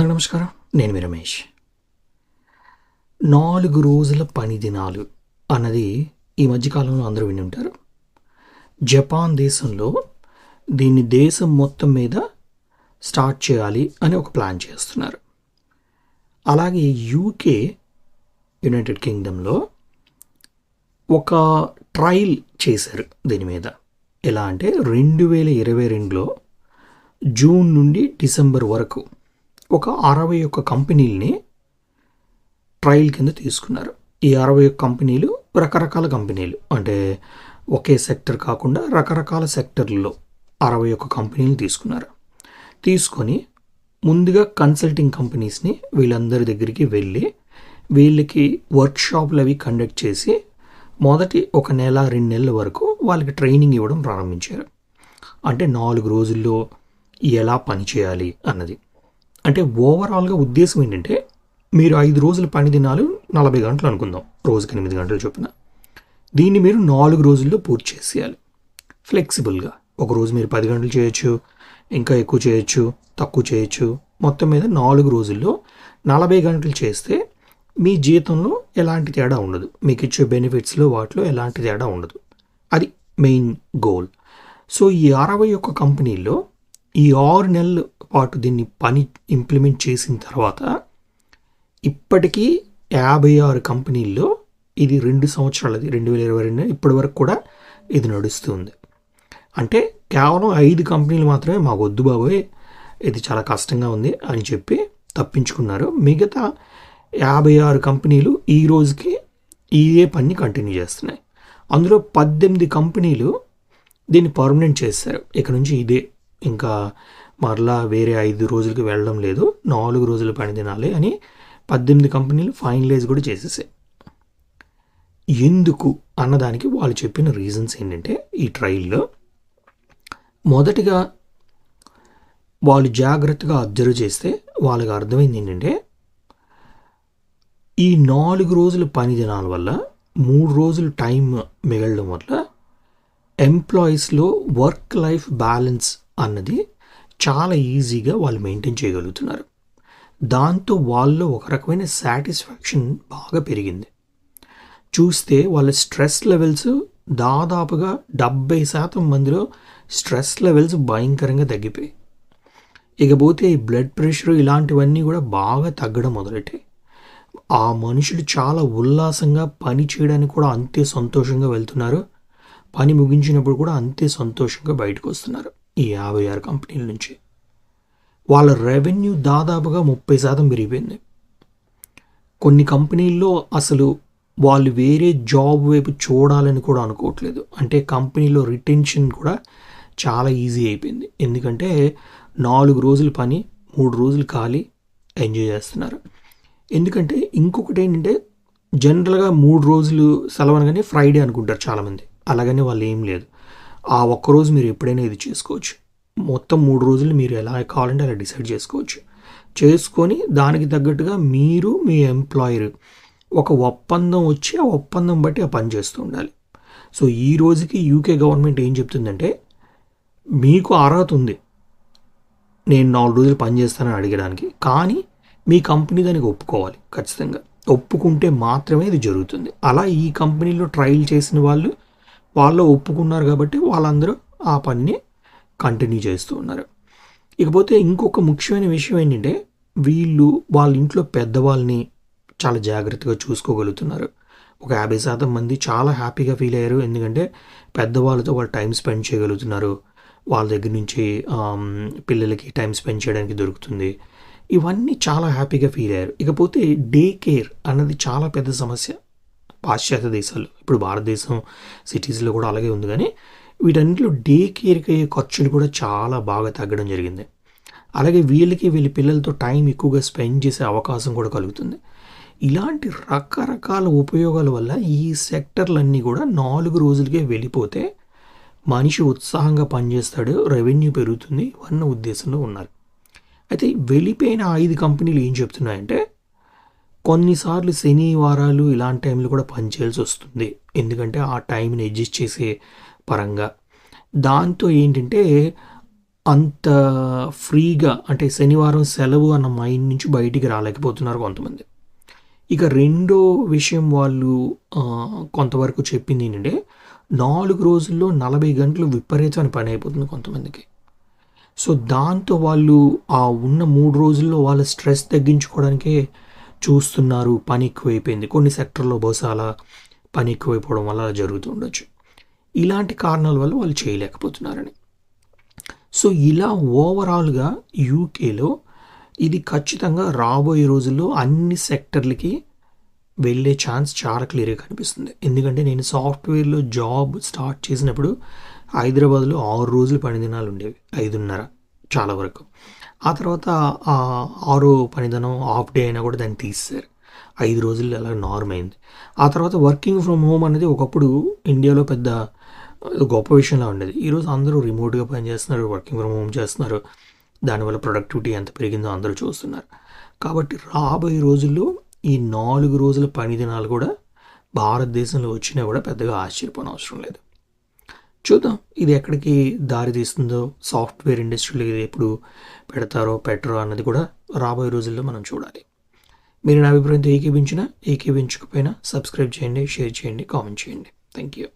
అందరికీ నమస్కారం. నేను మీ రమేష్. నాలుగు రోజుల పని దినాలు అన్నది ఈ మధ్యకాలంలో అందరూ విని ఉంటారు జపాన్ దేశంలో దీన్ని దేశం మొత్తం మీద స్టార్ట్ చేయాలి అని ఒక ప్లాన్ చేస్తున్నారు. అలాగే యూకే యునైటెడ్ కింగ్డమ్లో ఒక ట్రయల్ చేశారు దీని మీద. ఎలా అంటే రెండు వేల ఇరవై రెండులో జూన్ నుండి డిసెంబర్ వరకు ఒక అరవై ఒక్క కంపెనీలని ట్రయల్ కింద తీసుకున్నారు. ఈ అరవై ఒక్క కంపెనీలు రకరకాల కంపెనీలు. అంటే ఒకే సెక్టర్ కాకుండా రకరకాల సెక్టర్లలో అరవై ఒక్క కంపెనీలు తీసుకున్నారు. తీసుకొని ముందుగా కన్సల్టింగ్ కంపెనీస్ని వీళ్ళందరి దగ్గరికి వెళ్ళి వీళ్ళకి వర్క్షాప్లు అవి కండక్ట్ చేసి మొదటి ఒక నెల రెండు నెలల వరకు వాళ్ళకి ట్రైనింగ్ ఇవ్వడం ప్రారంభించారు. అంటే నాలుగు రోజుల్లో ఎలా పనిచేయాలి అన్నది. అంటే ఓవరాల్గా ఉద్దేశం ఏంటంటే మీరు ఐదు రోజుల పని దినాలు నలభై గంటలు అనుకుందాం రోజుకి ఎనిమిది గంటలు చొప్పున. దీన్ని మీరు నాలుగు రోజుల్లో పూర్తి చేసేయాలి. ఫ్లెక్సిబుల్గా ఒక రోజు మీరు పది గంటలు చేయొచ్చు ఇంకా ఎక్కువ చేయొచ్చు తక్కువ చేయొచ్చు. మొత్తం మీద నాలుగు రోజుల్లో నలభై గంటలు చేస్తే మీ జీతంలో ఎలాంటి తేడా ఉండదు. మీకు ఇచ్చే బెనిఫిట్స్లో వాటిలో ఎలాంటి తేడా ఉండదు. అది మెయిన్ గోల్. సో ఈ అరవై ఒక్క కంపెనీల్లో ఈ ఆరు నెలల పాటు దీన్ని పని ఇంప్లిమెంట్ చేసిన తర్వాత ఇప్పటికీ యాభై ఆరు కంపెనీల్లో ఇది రెండు సంవత్సరాలది రెండు వేల ఇరవై రెండు ఇప్పటి వరకు కూడా ఇది నడుస్తుంది. అంటే కేవలం ఐదు కంపెనీలు మాత్రమే మాకు వద్దు బాబోయ్ ఇది చాలా కష్టంగా ఉంది అని చెప్పి తప్పించుకున్నారు. మిగతా యాభై ఆరు కంపెనీలు ఈ రోజుకి ఇదే పని కంటిన్యూ చేస్తున్నాయి. అందులో పద్దెనిమిది కంపెనీలు దీన్ని పర్మనెంట్ చేస్తారు ఇక నుంచి ఇదే ఇంకా మరలా వేరే ఐదు రోజులకి వెళ్ళడం లేదు. నాలుగు రోజుల పని తినాలి అని పద్దెనిమిది కంపెనీలు ఫైనలైజ్ కూడా చేసేసాయి. ఎందుకు అన్నదానికి వాళ్ళు చెప్పిన రీజన్స్ ఏంటంటే ఈ ట్రైల్లో మొదటిగా వాళ్ళు జాగ్రత్తగా అబ్జర్వ్ చేస్తే వాళ్ళకి అర్థమైంది ఏంటంటే ఈ నాలుగు రోజుల పని దినాల వల్ల మూడు రోజులు టైం మిగలడం వల్ల ఎంప్లాయీస్లో వర్క్ లైఫ్ బ్యాలెన్స్ అన్నది చాలా ఈజీగా వాళ్ళు మెయింటైన్ చేయగలుగుతున్నారు. దాంతో వాళ్ళలో ఒక రకమైన సాటిస్ఫాక్షన్ బాగా పెరిగింది. చూస్తే వాళ్ళ స్ట్రెస్ లెవెల్స్ దాదాపుగా డెబ్బై శాతం మందిలో స్ట్రెస్ లెవెల్స్ భయంకరంగా తగ్గిపోయాయి ఇకపోతే ఈ బ్లడ్ ప్రెషర్ ఇలాంటివన్నీ కూడా బాగా తగ్గడం మొదలెట్టాయి. ఆ మనుషులు చాలా ఉల్లాసంగా పని చేయడానికి కూడా అంతే సంతోషంగా వెళ్తున్నారు. పని ముగించినప్పుడు కూడా అంతే సంతోషంగా బయటకు వస్తున్నారు. ఈ యాభై ఆరు కంపెనీల నుంచి. వాళ్ళ రెవెన్యూ దాదాపుగా ముప్పై శాతం పెరిగిపోయింది. కొన్ని కంపెనీల్లో అసలు వాళ్ళు వేరే జాబ్ వైపు చూడాలని కూడా అనుకోవట్లేదు. అంటే కంపెనీలో రిటెన్షన్ కూడా చాలా ఈజీ అయిపోయింది. ఎందుకంటే నాలుగు రోజులు పని మూడు రోజులు ఖాళీ ఎంజాయ్ చేస్తున్నారు. ఎందుకంటే ఇంకొకటి ఏంటంటే జనరల్గా మూడు రోజులు సెలవు అనగానే ఫ్రైడే అనుకుంటారు చాలామంది. అలాగని వాళ్ళు ఏం లేదు. ఆ ఒక్కరోజు మీరు ఎప్పుడైనా ఇది చేసుకోవచ్చు. మొత్తం మూడు రోజులు మీరు ఎలా కావాలంటే అలా డిసైడ్ చేసుకోవచ్చు. చేసుకొని దానికి తగ్గట్టుగా మీరు మీ ఎంప్లాయర్ ఒక ఒప్పందం వచ్చి ఆ ఒప్పందం బట్టి ఆ పని చేస్తూ ఉండాలి. సో ఈ రోజుకి యూకే గవర్నమెంట్ ఏం చెప్తుందంటే మీకు అర్హత ఉంది. నేను నాలుగు రోజులు పని చేస్తానని అడగడానికి. కానీ మీ కంపెనీ దానికి ఒప్పుకోవాలి ఖచ్చితంగా. ఒప్పుకుంటే మాత్రమే ఇది జరుగుతుంది. అలా ఈ కంపెనీలో ట్రయల్ చేసిన వాళ్ళు వాళ్ళు ఒప్పుకున్నారు కాబట్టి వాళ్ళందరూ ఆ పనిని కంటిన్యూ చేస్తూ ఉన్నారు. ఇకపోతే ఇంకొక ముఖ్యమైన విషయం ఏంటంటే వీళ్ళు వాళ్ళ ఇంట్లో పెద్దవాళ్ళని చాలా జాగ్రత్తగా చూసుకోగలుగుతున్నారు. ఒక యాభై శాతం మంది చాలా హ్యాపీగా ఫీల్ అయ్యారు. ఎందుకంటే పెద్దవాళ్ళతో వాళ్ళు టైం స్పెండ్ చేయగలుగుతున్నారు. వాళ్ళ దగ్గర నుంచి పిల్లలకి టైం స్పెండ్ చేయడానికి దొరుకుతుంది. ఇవన్నీ చాలా హ్యాపీగా ఫీల్ అయ్యారు. ఇకపోతే డే కేర్ అన్నది చాలా పెద్ద సమస్య. పాశ్చాత్య దేశాలు. ఇప్పుడు భారతదేశం సిటీస్లో కూడా అలాగే ఉంది. కానీ వీటన్నిటిలో డే కేర్కి అయ్యే ఖర్చులు కూడా చాలా బాగా తగ్గడం జరిగింది. అలాగే వీళ్ళకి వీళ్ళ పిల్లలతో టైం ఎక్కువగా స్పెండ్ చేసే అవకాశం కూడా కలుగుతుంది. ఇలాంటి రకరకాల ఉపయోగాల వల్ల ఈ సెక్టర్లన్నీ కూడా నాలుగు రోజులకే వెళ్ళిపోతే మనిషి ఉత్సాహంగా పనిచేస్తాడు రెవెన్యూ పెరుగుతుంది అన్న ఉద్దేశంలో ఉన్నారు. అయితే వెళ్ళిపోయిన ఐదు కంపెనీలు ఏం చెప్తున్నాయంటే కొన్నిసార్లు శనివారాలు ఇలాంటి టైంలో కూడా పనిచేయాల్సి వస్తుంది. ఎందుకంటే ఆ టైంని అడ్జస్ట్ చేసే పరంగా. దాంతో ఏంటంటే అంత ఫ్రీగా అంటే శనివారం సెలవు అన్న మైండ్ నుంచి బయటికి రాలేకపోతున్నారు కొంతమంది. ఇక రెండో విషయం వాళ్ళు కొంతవరకు చెప్పింది ఏంటంటే నాలుగు రోజుల్లో నలభై గంటలు విపరీతమైన పని అయిపోతుంది కొంతమందికి. సో దాంతో వాళ్ళు ఆ ఉన్న మూడు రోజుల్లో వాళ్ళ స్ట్రెస్ తగ్గించుకోవడానికే చూస్తున్నారు పని ఎక్కువైపోయింది కొన్ని సెక్టర్లో బహుశా అలా పని ఎక్కువైపోవడం వల్ల అలా జరుగుతూ ఉండొచ్చు ఇలాంటి కారణాల వల్ల వాళ్ళు చేయలేకపోతున్నారని. సో ఇలా ఓవరాల్గా యూకేలో ఇది ఖచ్చితంగా రాబోయే రోజుల్లో అన్ని సెక్టర్లకి వెళ్ళే ఛాన్స్ చాలా క్లియర్గా కనిపిస్తుంది. ఎందుకంటే నేను సాఫ్ట్వేర్లో జాబ్ స్టార్ట్ చేసినప్పుడు హైదరాబాద్లో ఆరు రోజులు పని దినాలు ఉండేవి ఐదున్నర. చాలా వరకు. ఆ తర్వాత ఆరు పనిదనం పనిదినం హాఫ్ డే అయినా కూడా దాన్ని తీసేశారు. ఐదు రోజులు అలా నార్మ్ అయింది. ఆ తర్వాత వర్కింగ్ ఫ్రమ్ హోమ్ అనేది ఒకప్పుడు ఇండియాలో పెద్ద గొప్ప విషయంలా ఉండేది. ఈరోజు అందరూ రిమోట్గా పనిచేస్తున్నారు వర్కింగ్ ఫ్రమ్ హోమ్ చేస్తున్నారు. దానివల్ల ప్రొడక్టివిటీ ఎంత పెరిగిందో అందరూ చూస్తున్నారు. కాబట్టి రాబోయే రోజుల్లో ఈ నాలుగు రోజుల పని దినాలు కూడా భారతదేశంలో వచ్చినా కూడా పెద్దగా ఆశ్చర్యపోవడం అవసరం లేదు. చూద్దాం. ఇది ఎక్కడికి దారి తీస్తుందో సాఫ్ట్వేర్ ఇండస్ట్రీలో ఇది ఎప్పుడు పెడతారో పెట్టరో అన్నది కూడా రాబోయే రోజుల్లో మనం చూడాలి. మీరు నా అభిప్రాయంతో ఏకీభించినా ఏకీభించకపోయినా సబ్స్క్రైబ్ చేయండి షేర్ చేయండి కామెంట్ చేయండి. Thank you